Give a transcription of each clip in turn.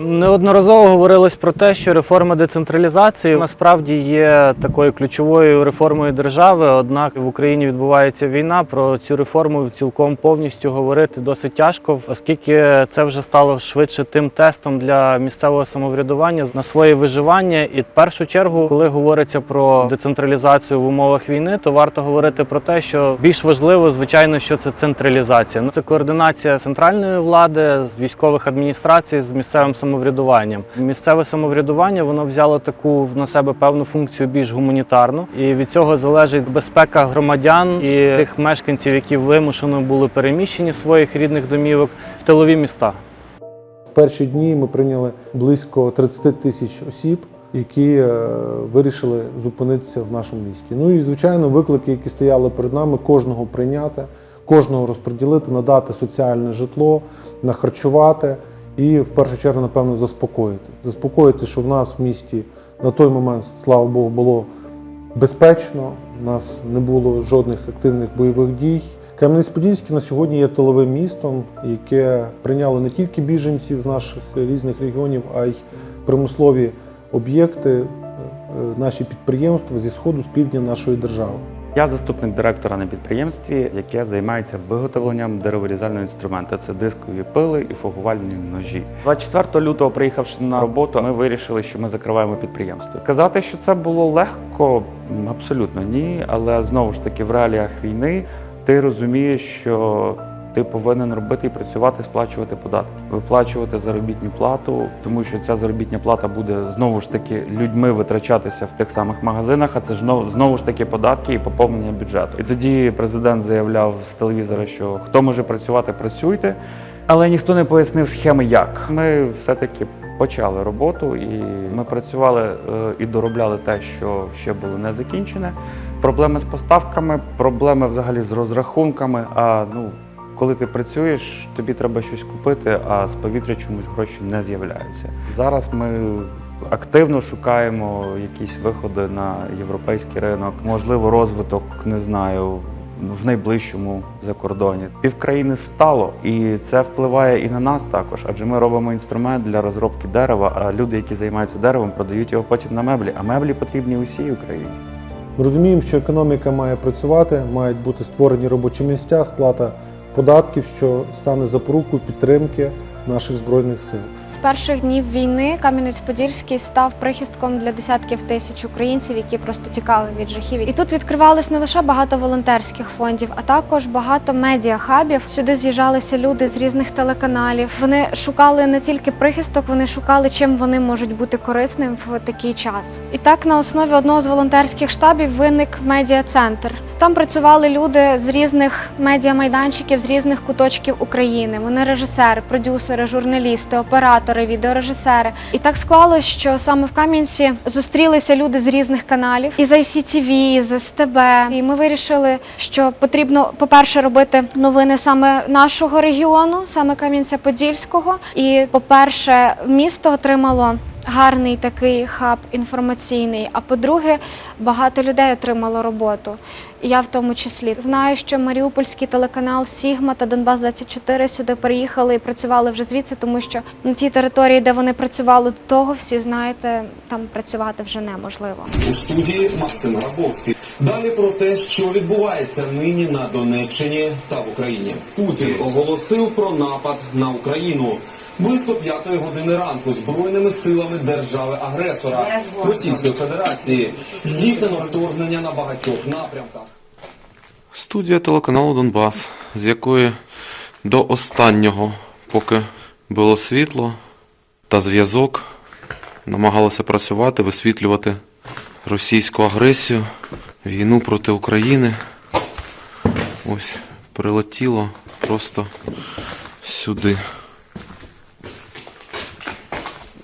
Неодноразово говорилось про те, що реформа децентралізації насправді є такою ключовою реформою держави. Однак в Україні відбувається війна. Про цю реформу цілком повністю говорити досить тяжко, оскільки це вже стало швидше тим тестом для місцевого самоврядування на своє виживання. І в першу чергу, коли говориться про децентралізацію в умовах війни, то варто говорити про те, що більш важливо, звичайно, що це централізація. Це координація центральної влади з військових адміністрацій з місцевим самоврядуванням. Місцеве самоврядування воно взяло таку на себе певну функцію більш гуманітарну, і від цього залежить безпека громадян і тих мешканців, які вимушено були переміщені своїх рідних домівок в тилові міста. В перші дні ми прийняли близько 30 тисяч осіб, які е, вирішили зупинитися в нашому місті. Ну і звичайно, виклики, які стояли перед нами, кожного прийняти, кожного розподілити, надати соціальне житло, нахарчувати і в першу чергу, напевно, заспокоїти. Заспокоїти, що в нас в місті на той момент, слава Богу, було безпечно, у нас не було жодних активних бойових дій. Кам'янець-Подільський на сьогодні є тиловим містом, яке прийняло не тільки біженців з наших різних регіонів, а й примусливі об'єкти, е, наші підприємства зі сходу з півдня нашої держави. Я заступник директора на підприємстві, яке займається виготовленням дереворізального інструменту. Це дискові пили і фугувальні ножі. 24 лютого, приїхавши на роботу, ми вирішили, що ми закриваємо підприємство. Сказати, що це було легко, абсолютно ні. Але знову ж таки, в реаліях війни ти розумієш, що ти повинен робити і працювати, сплачувати податки, виплачувати заробітну плату, тому що ця заробітня плата буде знову ж таки людьми витрачатися в тих самих магазинах. А це ж знову, ж таки податки і поповнення бюджету. І тоді президент заявляв з телевізора, що хто може працювати, працюйте, але ніхто не пояснив схеми, як ми все-таки. Почали роботу, і ми працювали е, і доробляли те, що ще було не закінчене. Проблеми з поставками, проблеми взагалі з розрахунками. А ну коли ти працюєш, тобі треба щось купити, а з повітря чомусь гроші не з'являються. Зараз ми активно шукаємо якісь виходи на європейський ринок, можливо, розвиток, не знаю. В найближчому закордоні півкраїни стало, і це впливає і на нас також, адже ми робимо інструмент для розробки дерева. А люди, які займаються деревом, продають його потім на меблі. А меблі потрібні усій Україні. Ми розуміємо, що економіка має працювати, мають бути створені робочі місця, сплата податків, що стане запорукою підтримки наших збройних сил. З перших днів війни Кам'янець-Подільський став прихистком для десятків тисяч українців, які просто тікали від жахів. І тут відкривалось не лише багато волонтерських фондів, а також багато медіахабів. Сюди з'їжджалися люди з різних телеканалів. Вони шукали не тільки прихисток, вони шукали, чим вони можуть бути корисним в такий час. І так на основі одного з волонтерських штабів виник медіа-центр. Там працювали люди з різних медіамайданчиків, з різних куточків України. Вони режисери, продюсери, журналісти, оператори, відеорежисери. І так склалось, що саме в Кам'янці зустрілися люди з різних каналів із ICTV, з СТБ. І ми вирішили, що потрібно, по-перше, робити новини саме нашого регіону, саме Кам'янця-Подільського. І, по-перше, місто отримало. Гарний такий хаб інформаційний. А по-друге, багато людей отримало роботу. І Я в тому числі знаю, що Маріупольський телеканал Сігма та Донбас 24 сюди приїхали і працювали вже звідси, тому що на тій території, де вони працювали до того, всі знаєте, там працювати вже неможливо. у студії Максим Рабовський. Далі про те, що відбувається нині на Донеччині та в Україні. Путін оголосив про напад на Україну. Близько п'ятої години ранку збройними силами держави-агресора Російської Федерації здійснено вторгнення на багатьох напрямках. Студія телеканалу Донбас, з якої до останнього, поки було світло та зв'язок, намагалася працювати, висвітлювати російську агресію, війну проти України. Ось прилетіло просто сюди.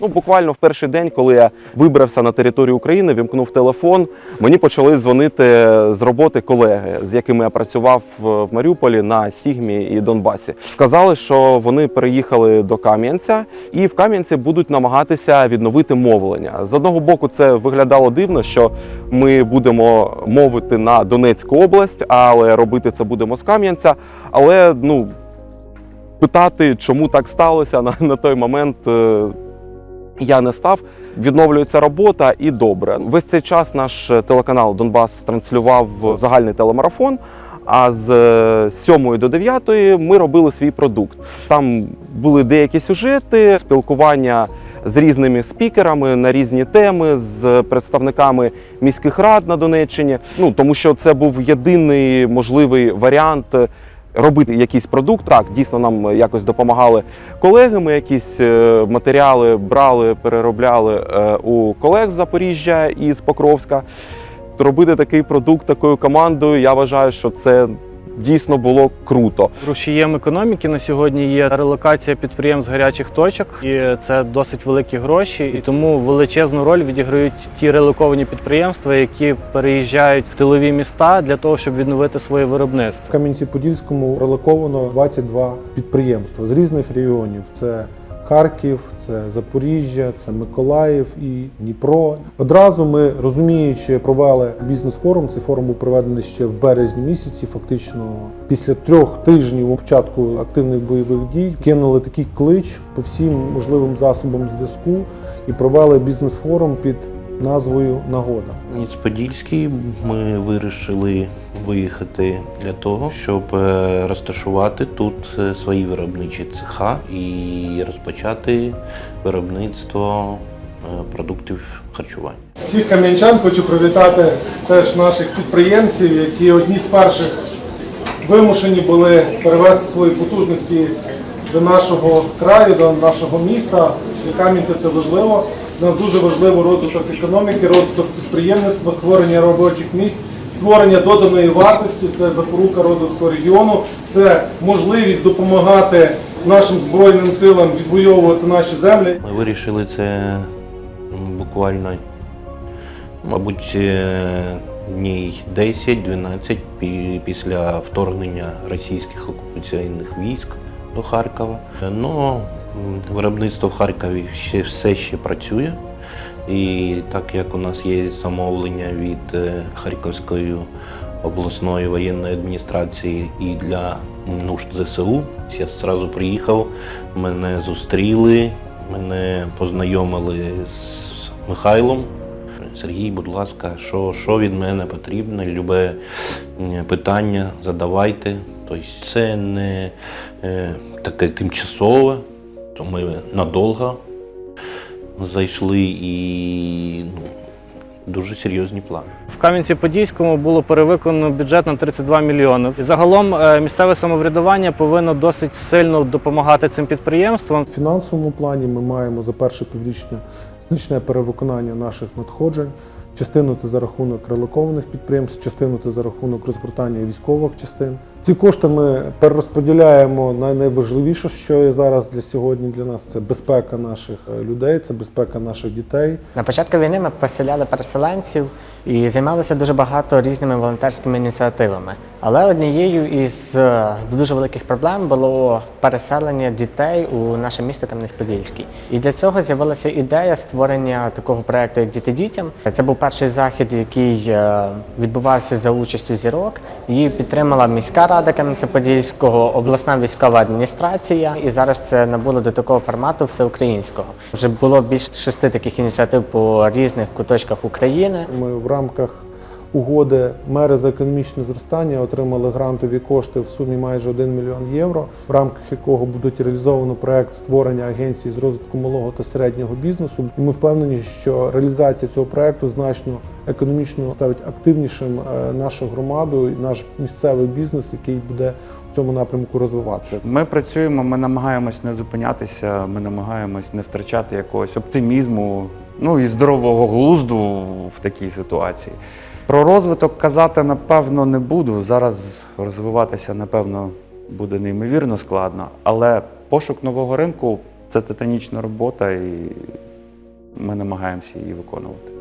Ну, буквально в перший день, коли я вибрався на територію України, вімкнув телефон, мені почали дзвонити з роботи колеги, з якими я працював в Маріуполі на Сігмі і Донбасі. Сказали, що вони переїхали до Кам'янця і в Кам'янці будуть намагатися відновити мовлення. З одного боку, це виглядало дивно, що ми будемо мовити на Донецьку область, але робити це будемо з Кам'янця. Але ну питати, чому так сталося на, на той момент. Е, Я не став. Відновлюється робота і добре. Весь цей час наш телеканал Донбас транслював загальний телемарафон. А з 7 до 9 ми робили свій продукт. Там були деякі сюжети, спілкування з різними спікерами на різні теми, з представниками міських рад на Донеччині. Ну тому що це був єдиний можливий варіант робити якийсь продукт. Так, дійсно нам якось допомагали колеги. Ми якісь е, матеріали брали, переробляли е, у колег з Запоріжжя і з Покровська. Робити такий продукт такою командою, я вважаю, що це дійсно було круто. Рушієм економіки на сьогодні є релокація підприємств гарячих точок, і це досить великі гроші. І тому величезну роль відіграють ті релоковані підприємства, які переїжджають в тилові міста для того, щоб відновити своє В виробництво. Кам'янці-Подільському релоковано 22 підприємства з різних регіонів. Це Харків, це Запоріжжя, це Миколаїв і Дніпро. Одразу ми розуміючи, провели бізнес-форум. Цей форум був проведений ще в березні місяці. Фактично, після трьох тижнів початку активних бойових дій кинули такий клич по всім можливим засобам зв'язку і провели бізнес-форум під назвою Нагода. Ніц-Подільський ми вирішили виїхати для того, щоб е, розташувати тут е, свої виробничі цеха і розпочати виробництво е, продуктів харчування. Всіх кам'янчан хочу привітати теж наших підприємців, які одні з перших вимушені були перевести свої потужності до нашого краю, до нашого міста. Для Кам'янця це важливо. Нас дуже важливо розвиток економіки, розвиток підприємництва, створення робочих місць, створення доданої вартості. Це запорука розвитку регіону, це можливість допомагати нашим збройним силам відвоювати наші землі. Ми вирішили це буквально, мабуть, е, днів 10-12 після вторгнення російських окупаційних військ до Харкова. Ну, м, виробництво в Харкові ще все ще працює. І так як у нас є замовлення від е, Харківської обласної воєнної адміністрації і для нужд ЗСУ, я одразу приїхав, мене зустріли, мене познайомили з Михайлом. Сергій, будь ласка, що, що від мене потрібно? Любе питання задавайте. Тобто це не е, таке тимчасове, то ми надовго зайшли і ну, дуже серйозні плани. В Кам'янці-Подільському було перевиконано бюджет на 32 мільйони. І Загалом е, місцеве самоврядування повинно досить сильно допомагати цим підприємствам. В фінансовому плані ми маємо за перше піврічне значне перевиконання наших надходжень. Частину це за рахунок релокованих підприємств, частину це за рахунок розгортання військових частин. Ці кошти ми перерозподіляємо на найважливіше, що є зараз для сьогодні для нас це безпека наших е, людей, це безпека наших дітей. На початку війни ми поселяли переселенців і займалися дуже багато різними волонтерськими ініціативами. Але однією із е, дуже великих проблем було переселення дітей у наше місто Кам'янець-Подільський. І для цього з'явилася ідея створення такого проекту, як Діти дітям. Це був перший захід, який е, відбувався за участю зірок. Її підтримала міська рада Кам'янця-Подільського, обласна військова адміністрація. І зараз це набуло до такого формату всеукраїнського. Вже було більше шести таких ініціатив по різних куточках України. Ми в рамках угоди мери за економічне зростання отримали грантові кошти в сумі майже 1 мільйон євро, в рамках якого будуть реалізовано проект створення агенції з розвитку малого та середнього бізнесу. І ми впевнені, що реалізація цього проекту значно економічно ставить активнішим е, нашу громаду і наш місцевий бізнес, який буде цьому напрямку розвиватися. Ми працюємо, ми намагаємось не зупинятися, ми намагаємось не втрачати якогось оптимізму, ну і здорового глузду в такій ситуації. Про розвиток казати напевно не буду. Зараз розвиватися, напевно, буде неймовірно складно, але пошук нового ринку це титанічна робота, і ми намагаємося її виконувати.